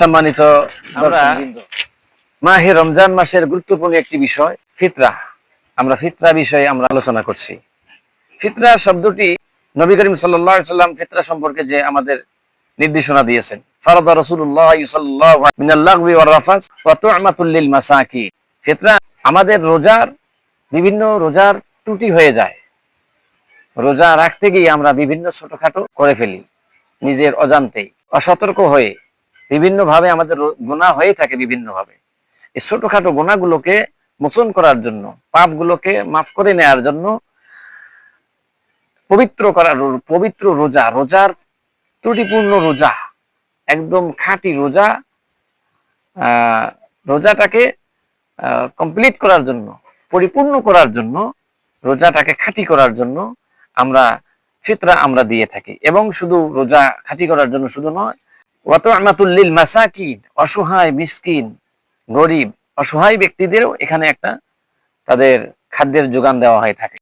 সম্মানিত মাহে রমজান মাসের গুরুত্বপূর্ণ একটি বিষয় ফিতরা। আমরা ফিতরা বিষয়ে আমরা আলোচনা করছি। ফিতরা শব্দটি নবী করিম সাল্লাল্লাহু সাল্লাম ফিতরা সম্পর্কে যে আমাদের নির্দেশনা দিয়েছেন। ফারাদা ফিতরা আমাদের রোজার বিভিন্ন রোজার ত্রুটি হয়ে যায়। রোজা রাখতে গিয়ে আমরা বিভিন্ন ছোটখাটো করে ফেলি নিজের অজান্তেই অসতর্ক হয়ে বিভিন্ন ভাবে আমাদের গুণা হয়ে থাকে বিভিন্ন ভাবে এই ছোটখাটো গুণাগুলোকে মোচন করার জন্য, পাপগুলোকে মাফ করে নেয়ার জন্য, পবিত্র করার পবিত্র রোজা, রোজার ত্রুটিপূর্ণ রোজা, একদম খাঁটি রোজা রোজাটাকে কমপ্লিট করার জন্য, পরিপূর্ণ করার জন্য, রোজাটাকে খাঁটি করার জন্য আমরা ফিতরা আমরা দিয়ে থাকি। এবং শুধু রোজা খাঁটি করার জন্য শুধু নয় ওয়াত আমাতুল্লিল মাসাকিন, অসহায়, মিসকিন, গরিব, অসহায় ব্যক্তিদেরও এখানে একটা তাদের খাদ্যের যোগান দেওয়া হয়ে থাকে।